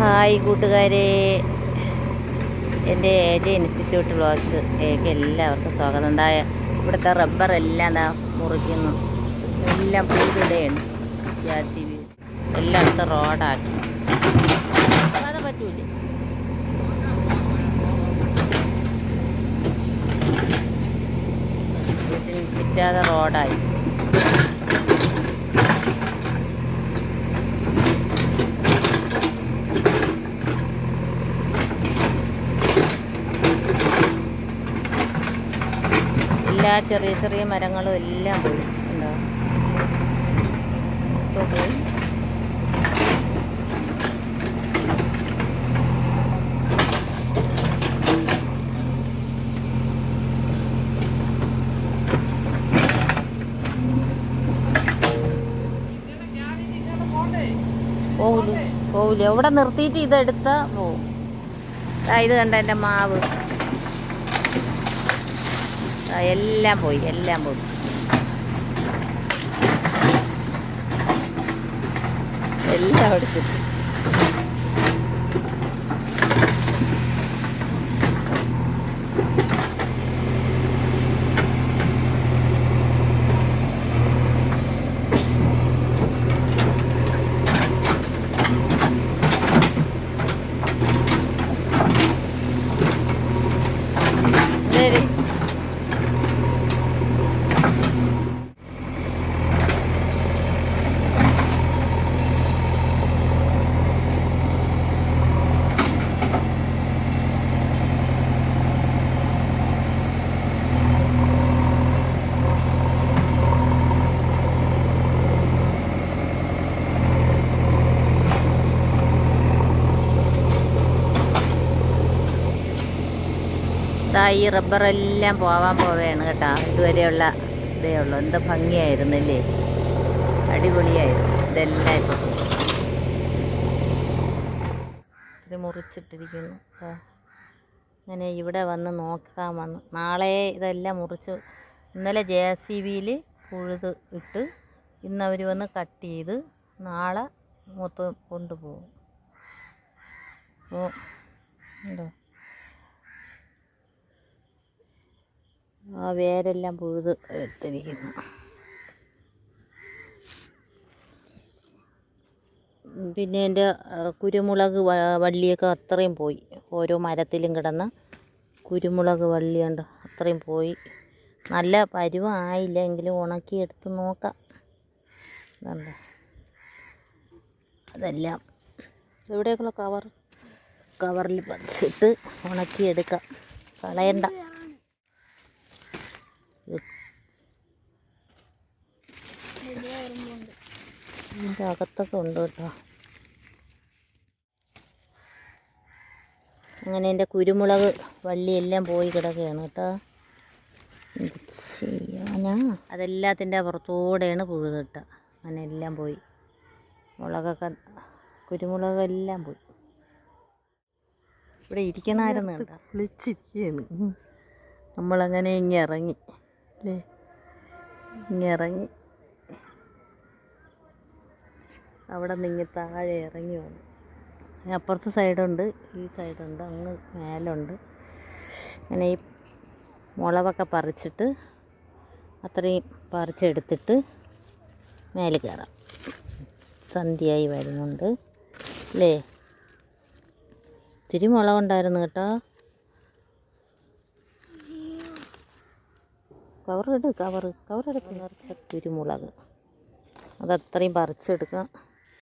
Hi കൂട്ടുകാരെ. എന്റെ ഏജ institute vlogs ഏക്ക് എല്ലാവർക്കും സ്വാഗതം. എന്താ ഇവിടുത്തെ റബ്ബർ എല്ലാം എന്താ മുറിക്കുന്നു. എല്ലാം പുതിയതാണ് ജാതി എല്ലാം എല്ലായിടത്തും റോഡാക്കി. അത് പറ്റൂലേ? ചുറ്റാതെ റോഡായി. എല്ലാ ചെറിയ ചെറിയ മരങ്ങളും എല്ലാം പോയി. പോയി. പോവില്ല എവിടെ നിർത്തിയിട്ട് ഇതെടുത്താ? പോവും. ഇത് കണ്ട എന്റെ മാവ്. എല്ലാം പോയി എല്ലാം പോയി. എല്ലാം എടുത്തിട്ട്. ദാ ഈ റബ്ബറെല്ലാം പോവാൻ പോവുകയാണ് കേട്ടോ. ഇതുവരെയുള്ള ഇതേ ഉള്ളൂ. എന്ത് ഭംഗിയായിരുന്നല്ലേ? അടിപൊളിയായിരുന്നു. ഇതെല്ലാം ഇപ്പോൾ പോയി. ഇത് മുറിച്ചിട്ടിരിക്കുന്നു. അങ്ങനെ ഇവിടെ വന്ന് നോക്കാൻ വന്ന്. നാളെ ഇതെല്ലാം മുറിച്ച് ഇന്നലെ ജെ സി ബിയിൽ പുഴുത് ഇട്ട് ഇന്ന് അവർ വന്ന് കട്ട് ചെയ്ത് നാളെ മൊത്തം കൊണ്ടുപോകും. ഓ ഉണ്ടോ? ആ വേരെല്ലാം പുഴുത് എടുത്തിരിക്കുന്നു. പിന്നെ എന്റെ കുരുമുളക് വള്ളിയൊക്കെ അത്രയും പോയി. ഓരോ മരത്തിലും കിടന്ന കുരുമുളക് വള്ളിയുണ്ട് അത്രയും പോയി. നല്ല പരുവായില്ല എങ്കിലും ഉണക്കി എടുത്ത് നോക്കാം. ഇതുണ്ട്. അതെല്ലാം എവിടെയൊക്കെയുള്ള കവർ കവറിൽ പതിച്ചിട്ട് ഉണക്കിയെടുക്കാം. കളയണ്ട. ഇതിന്റെ അകത്തൊക്കെ ഉണ്ട് കേട്ടോ. അങ്ങനെ എന്റെ കുരുമുളക് വള്ളിയെല്ലാം പോയി കിടക്കുകയാണ് കേട്ടോ. ചെയ്യാനാ? അതെല്ലാത്തിന്റെ പുറത്തൂടെയാണ് പുഴുതിട്ട അങ്ങനെ എല്ലാം പോയി. മുളകൊക്കെ കുരുമുളകെല്ലാം പോയി. ഇവിടെ ഇരിക്കണമായിരുന്നു കേട്ടോ. വിളിച്ചിരിക്കുകയാണ് നമ്മളങ്ങനെ ഇങ്ങി ഇറങ്ങി. അല്ലേ ഇറങ്ങി അവിടെ നിന്ന് താഴെ ഇറങ്ങി വന്നു. അപ്പുറത്തെ സൈഡുണ്ട് ഈ സൈഡുണ്ട് അങ്ങ് മേലുണ്ട്. അങ്ങനെ ഈ മുളകൊക്കെ പറിച്ചിട്ട് അത്രയും പറിച്ചെടുത്തിട്ട് മേലെ കയറാം. സന്ധ്യയായി വരുന്നുണ്ട്. അല്ലേ ഇത്തിരി മുളകുണ്ടായിരുന്നു കേട്ടോ. കവർ കവറ് എടുത്ത് നിറച്ച കുരുമുളക് അതത്രയും പറിച്ചെടുക്കാം.